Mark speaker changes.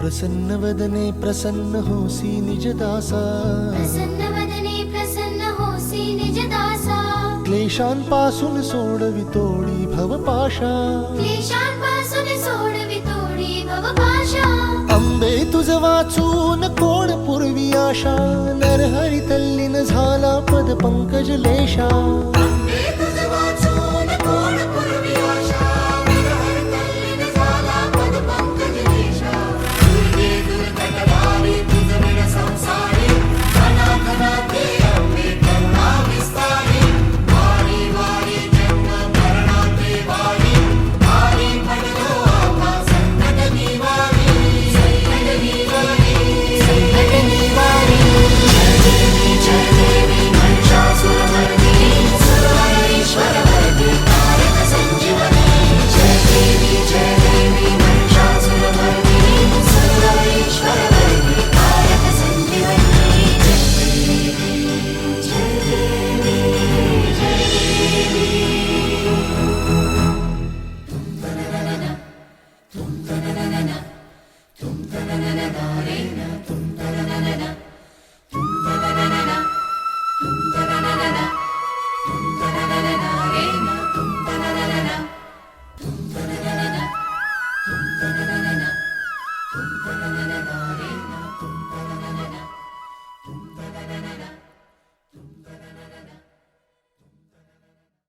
Speaker 1: प्रसन्न वदने प्रसन्न होसी निज दासा
Speaker 2: प्रसन्न वदने प्रसन्न होसी निज दासा
Speaker 1: क्लेशांपासून सोडवितोडी भवपाशा।
Speaker 2: क्लेशांपासून सोडवी तोडी भवपाशा।
Speaker 1: अंबे तुझ वाचून कोण पूर्वी आशा? नरहरी तल्लीन झाला पद पंकज लेशा।